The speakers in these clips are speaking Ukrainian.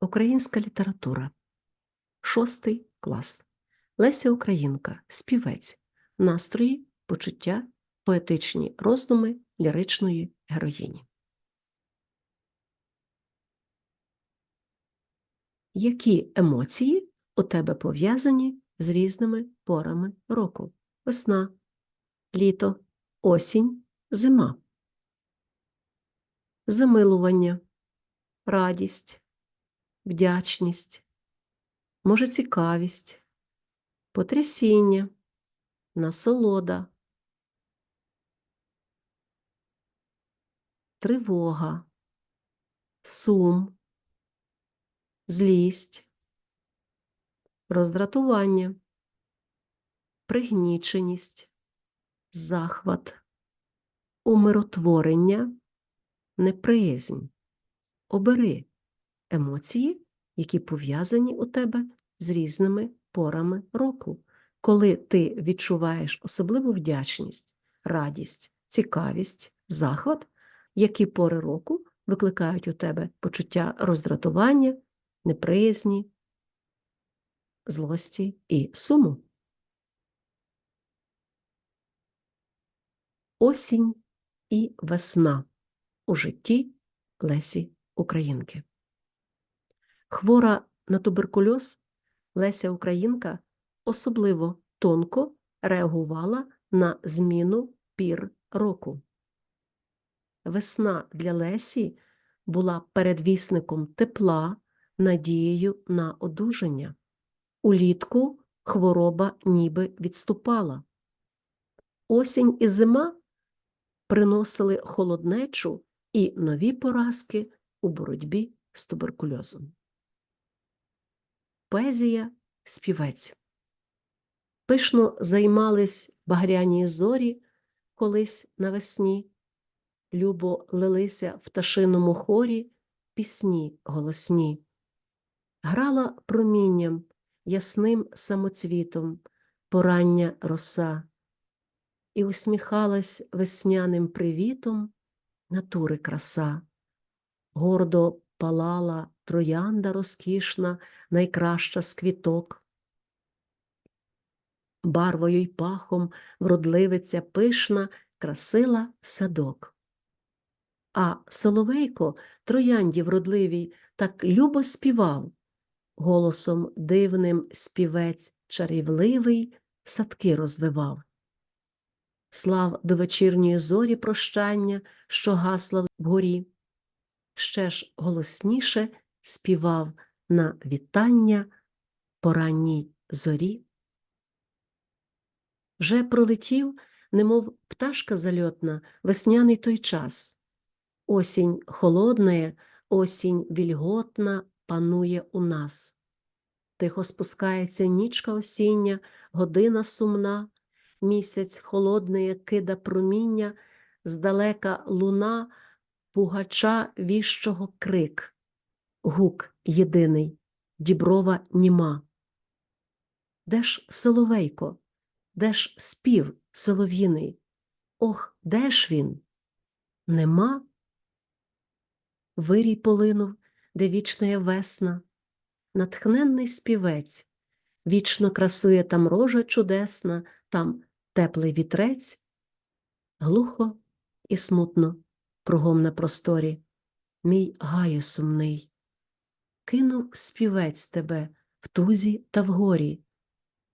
Українська література. Шостий клас. Леся Українка. Співець. Настрої, почуття, поетичні роздуми ліричної героїні. Які емоції у тебе пов'язані з різними порами року? Весна, літо, осінь, зима. Замилування, радість, вдячність, може цікавість, потрясіння, насолода, тривога, сум, злість, роздратування, пригніченість, захват, умиротворення, неприязнь. Обери емоції, які пов'язані у тебе з різними порами року, коли ти відчуваєш особливу вдячність, радість, цікавість, захват, які пори року викликають у тебе почуття роздратування, неприязні, злості і суму. Осінь і весна у житті Лесі Українки. Хвора на туберкульоз Леся Українка особливо тонко реагувала на зміну пір року. Весна для Лесі була передвісником тепла, надією на одужання. Улітку хвороба ніби відступала. Осінь і зима приносили холоднечу і нові поразки у боротьбі з туберкульозом. Поезія співець. Пишно займались багряні зорі колись навесні, любо лилися в пташиному хорі пісні голосні, грала промінням ясним самоцвітом порання роса. І усміхалась весняним привітом натури краса, гордо палала троянда розкішна, найкраща з квіток. Барвою й пахом вродливиця пишна красила садок. А Соловейко троянді вродливій так любо співав, голосом дивним співець чарівливий садки розвивав. Слав до вечірньої зорі прощання, що гасла вгорі, ще ж голосніше співав на вітання по ранній зорі. Вже пролетів, немов пташка зальотна, весняний той час. Осінь холодна, осінь вільготна панує у нас. Тихо спускається нічка осіння, година сумна, місяць холодний кида проміння, здалека луна, пугача віщого крик, гук єдиний, діброва німа. Де ж соловейко, де ж спів солов'їний? Ох, де ж він? Нема? Вирій полинув, де вічна весна, натхненний співець, вічно красує там рожа чудесна, там теплий вітрець, глухо і смутно кругом на просторі, мій гаю сумний. Кинув співець тебе в тузі та в горі,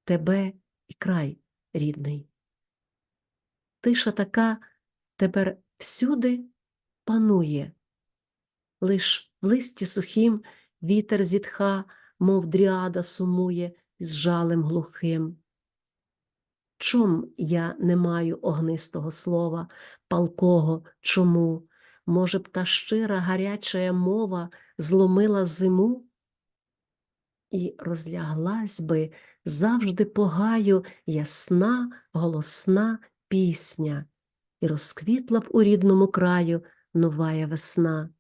тебе і край рідний. Тиша така тепер всюди панує, лиш в листі сухім вітер зітха, мов дріада сумує з жалем глухим. Чом я не маю огнистого слова, палкого чому? Може б та щира гарячая мова зломила зиму? І розляглась би завжди погаю ясна, голосна пісня, і розквітла б у рідному краю новая весна.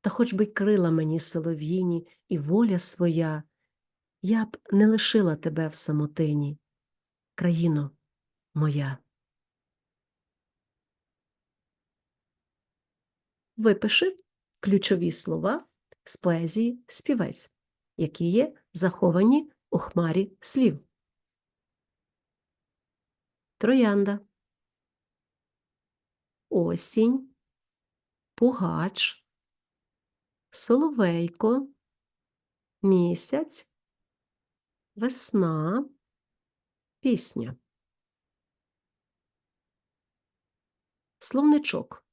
Та хоч би крила мені солов'їні і воля своя, я б не лишила тебе в самотині, країно моя. Випиши ключові слова з поезії співець, які є заховані у хмарі слів. Троянда, осінь, пугач, соловейко, місяць, весна, пісня. Словничок.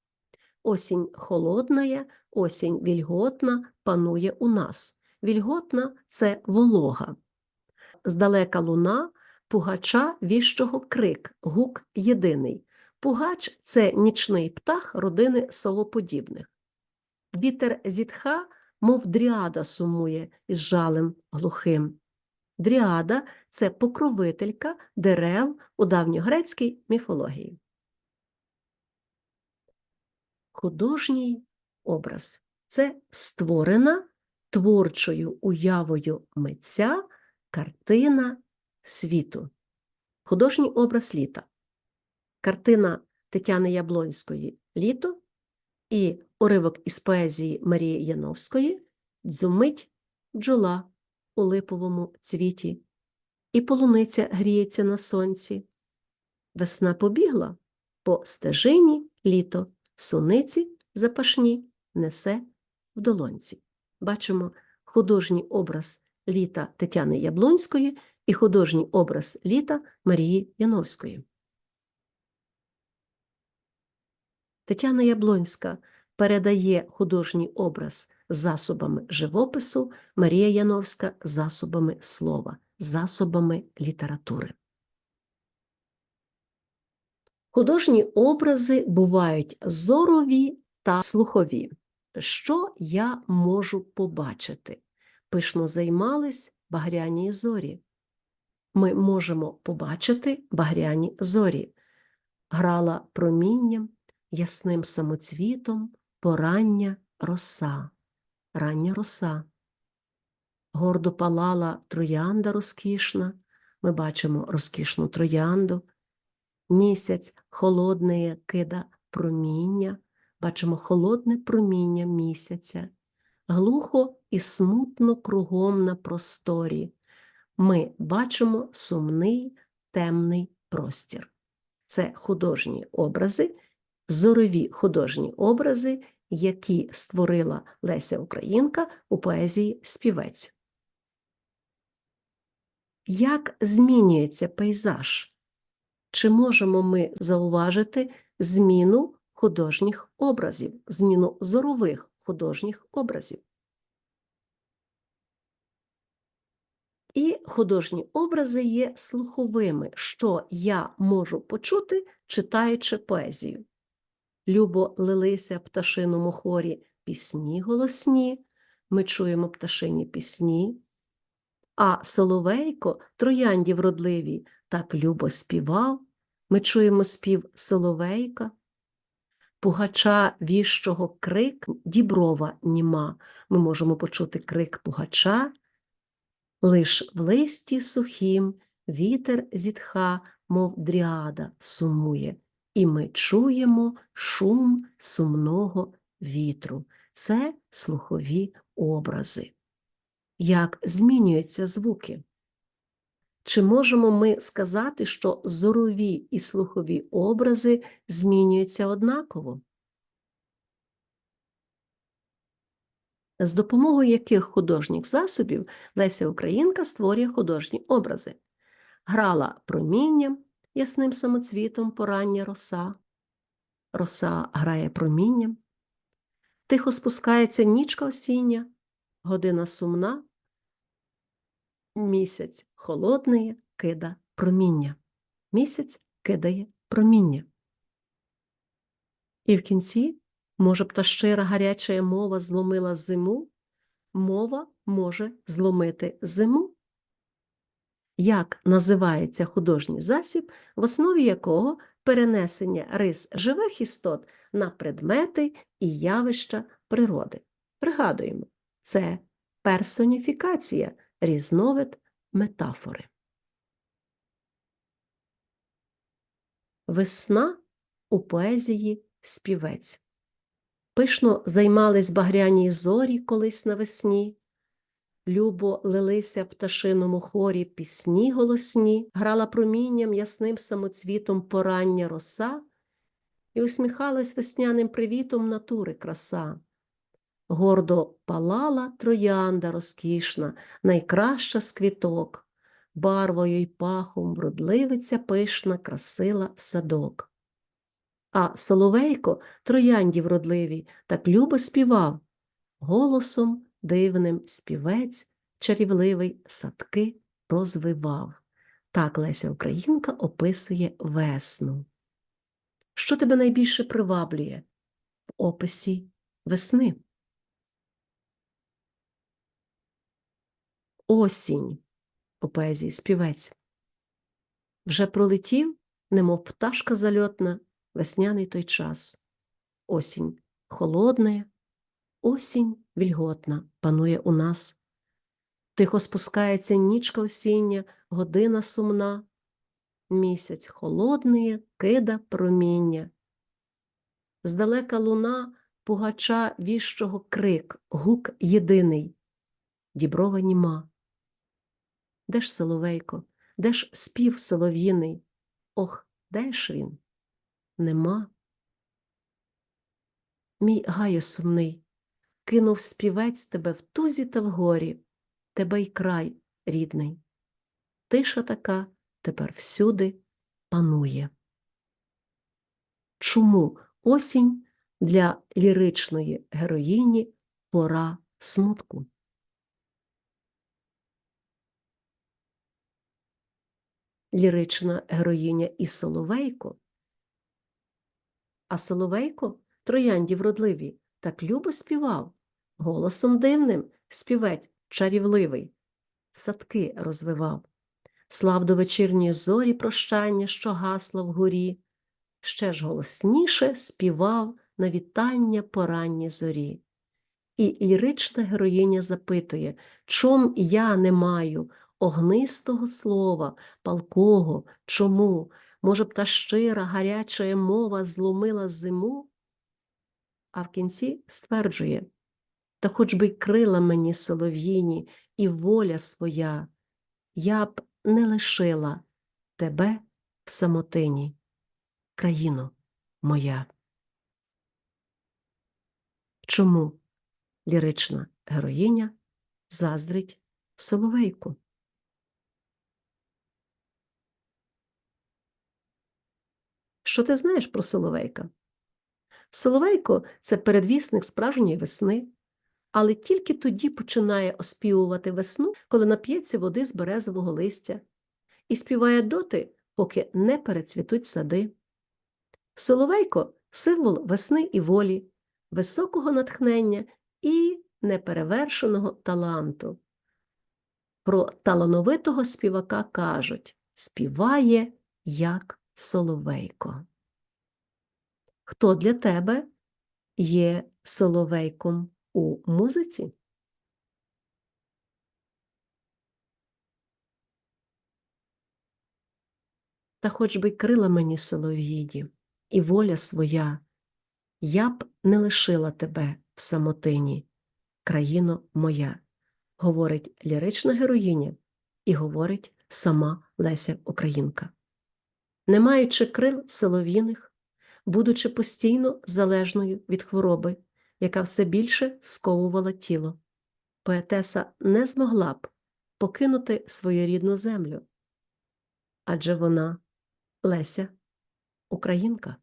Осінь холодная, осінь вільготна панує у нас. Вільготна це волога. Здалека луна, пугача віщого крик, гук єдиний. Пугач це нічний птах родини совоподібних. Вітер зітха, мов дріада сумує із жалем глухим. Дріада це покровителька дерев у давньогрецькій міфології. Художній образ це створена творчою уявою митця картина світу. Художній образ літа. Картина Тетяни Яблонської Літо і уривок із поезії Марії Яновської Дзумить бджола у липовому цвіті, і полуниця гріється на сонці. Весна побігла по стежині літо, суниці запашні несе в долонці. Бачимо художній образ літа Тетяни Яблонської і художній образ літа Марії Яновської. Тетяна Яблонська передає художній образ засобами живопису, Марія Яновська засобами слова, засобами літератури. Художні образи бувають зорові та слухові. Що я можу побачити? Пишно займались багряні зорі. Ми можемо побачити багряні зорі. Грала промінням, ясним самоцвітом, порання роса, рання роса. Гордо палала троянда розкішна, ми бачимо розкішну троянду, місяць холодне кида проміння, бачимо холодне проміння місяця, глухо і смутно кругом на просторі. Ми бачимо сумний темний простір. Це художні образи, зорові художні образи, які створила Леся Українка у поезії Співець. Як змінюється пейзаж? Чи можемо ми зауважити зміну художніх образів, зміну зорових художніх образів? І художні образи є слуховими, що я можу почути, читаючи поезію. Любо лилися пташиному хорі пісні голосні, ми чуємо пташині пісні, а соловейко, троянді вродливі, так любо співав, ми чуємо спів соловейка, пугача віщого крик діброва німа, ми можемо почути крик пугача, лиш в листі сухім вітер зітха, мов дріада сумує і ми чуємо шум сумного вітру. Це слухові образи. Як змінюються звуки? Чи можемо ми сказати, що зорові і слухові образи змінюються однаково? З допомогою яких художніх засобів Леся Українка створює художні образи? Грала промінням, ясним самоцвітом порання роса, роса грає промінням, тихо спускається нічка осіння, година сумна, місяць холодний кида проміння. Місяць кидає проміння. І в кінці, може б та щира гаряча мова зломила зиму, мова може зломити зиму як називається художній засіб, в основі якого перенесення рис живих істот на предмети і явища природи. Пригадуємо, це персоніфікація, різновид метафори. Весна у поезії співець. Пишно займались багряні зорі колись навесні, любо лилися пташиному хорі пісні голосні, грала промінням ясним самоцвітом порання роса і усміхалась весняним привітом натури краса. Гордо палала троянда розкішна, найкраща з квіток, барвою й пахом вродливиця пишна красила садок. А соловейко троянді вродливій так любо співав, голосом дивним співець чарівливий садки розвивав. Так Леся Українка описує весну. Що тебе найбільше приваблює в описі весни? Осінь у поезії співець. Вже пролетів, немов пташка зальотна, весняний той час. Осінь холодна, осінь вільготна панує у нас. Тихо спускається нічка осіння, година сумна, місяць холодний, кида проміння. Здалека луна пугача віщого крик, гук єдиний, діброва німа. Де ж соловейко, де ж спів солов'їний? Ох, де ж він? Нема. Мій гаю сумний, кинув співець тебе в тузі та в горі, тебе й край рідний. Тиша така тепер всюди панує. Чому осінь для ліричної героїні пора смутку? Лірична героїня і Соловейко, а Соловейко троянді вродливі, так любо співав, голосом дивним співець чарівливий, садки розвивав, слав до вечірньої зорі прощання, що гасло вгорі, ще ж голосніше співав на вітання поранні зорі. І лірична героїня запитує, чом я не маю огнистого слова, палкого, чому? Може б та щира, гаряча мова зломила зиму? А в кінці стверджує та хоч би й крила мені солов'їні і воля своя, я б не лишила тебе в самотині, країно моя. Чому лірична героїня заздрить соловейку? Що ти знаєш про соловейка? Соловейко це передвісник справжньої весни, але тільки тоді починає оспівувати весну, коли нап'ється води з березового листя, і співає доти, поки не перецвітуть сади. Соловейко символ весни і волі, високого натхнення і неперевершеного таланту. Про талановитого співака кажуть співає як соловейко. Хто для тебе є соловейком у музиці? Та хоч би крила мені солов'їді, і воля своя, я б не лишила тебе в самотині, країно моя, говорить лірична героїня і говорить сама Леся Українка. Не маючи крил силовіних, будучи постійно залежною від хвороби, яка все більше сковувала тіло, поетеса не змогла б покинути свою рідну землю. Адже вона Леся Українка.